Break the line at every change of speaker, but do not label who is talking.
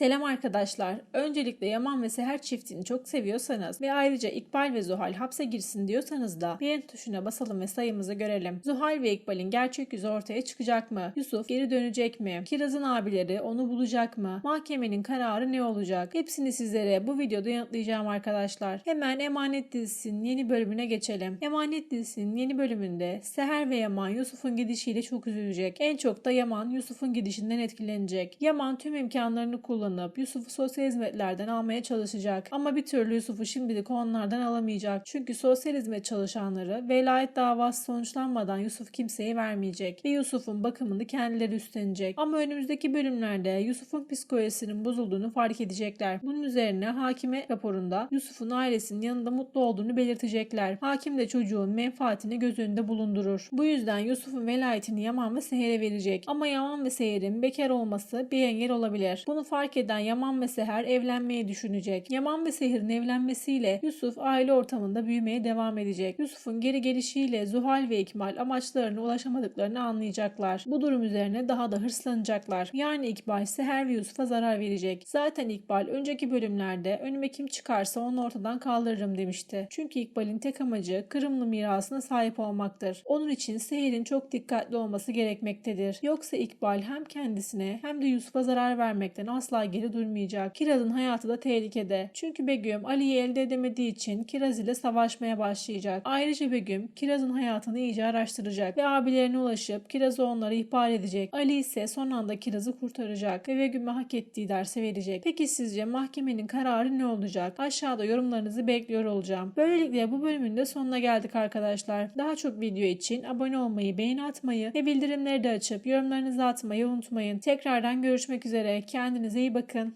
Selam arkadaşlar. Öncelikle Yaman ve Seher çiftini çok seviyorsanız ve ayrıca İkbal ve Zuhal hapse girsin diyorsanız da beğen tuşuna basalım ve sayımızı görelim. Zuhal ve İkbal'in gerçek yüzü ortaya çıkacak mı? Yusuf geri dönecek mi? Kiraz'ın abileri onu bulacak mı? Mahkemenin kararı ne olacak? Hepsini sizlere bu videoda yanıtlayacağım arkadaşlar. Hemen Emanet dizisinin yeni bölümüne geçelim. Emanet dizisinin yeni bölümünde Seher ve Yaman Yusuf'un gidişiyle çok üzülecek. En çok da Yaman Yusuf'un gidişinden etkilenecek. Yaman tüm imkanlarını kullanıp Yusuf'u sosyal hizmetlerden almaya çalışacak. Ama bir türlü Yusuf'u şimdilik onlardan alamayacak. Çünkü sosyal hizmet çalışanları velayet davası sonuçlanmadan Yusuf kimseye vermeyecek. Ve Yusuf'un bakımını kendileri üstlenecek. Ama önümüzdeki bölümlerde Yusuf'un psikolojisinin bozulduğunu fark edecekler. Bunun üzerine hakime raporunda Yusuf'un ailesinin yanında mutlu olduğunu belirtecekler. Hakim de çocuğun menfaatini göz önünde bulundurur. Bu yüzden Yusuf'un velayetini Yaman ve Seher'e verecek. Ama Yaman ve Seher'in bekar olması bir engel olabilir. Bunu fark eden Yaman ve Seher evlenmeyi düşünecek. Yaman ve Seher'in evlenmesiyle Yusuf aile ortamında büyümeye devam edecek. Yusuf'un geri gelişiyle Zuhal ve İkmal amaçlarına ulaşamadıklarını anlayacaklar. Bu durum üzerine daha da hırslanacaklar. Yani İkbal Seher ve Yusuf'a zarar verecek. Zaten İkbal önceki bölümlerde önüme kim çıkarsa onu ortadan kaldırırım demişti. Çünkü İkbal'in tek amacı Kırımlı mirasına sahip olmaktır. Onun için Seher'in çok dikkatli olması gerekmektedir. Yoksa İkbal hem kendisine hem de Yusuf'a zarar vermekten asla geri durmayacak. Kiraz'ın hayatı da tehlikede. Çünkü Begüm Ali'yi elde edemediği için Kiraz ile savaşmaya başlayacak. Ayrıca Begüm Kiraz'ın hayatını iyice araştıracak ve abilerine ulaşıp Kiraz'ı onlara ihbar edecek. Ali ise son anda Kiraz'ı kurtaracak ve Begüm'e hak ettiği dersi verecek. Peki sizce mahkemenin kararı ne olacak? Aşağıda yorumlarınızı bekliyor olacağım. Böylelikle bu bölümün de sonuna geldik arkadaşlar. Daha çok video için abone olmayı, beğeni atmayı ve bildirimleri de açıp yorumlarınızı atmayı unutmayın. Tekrardan görüşmek üzere. Kendinize iyi bakın.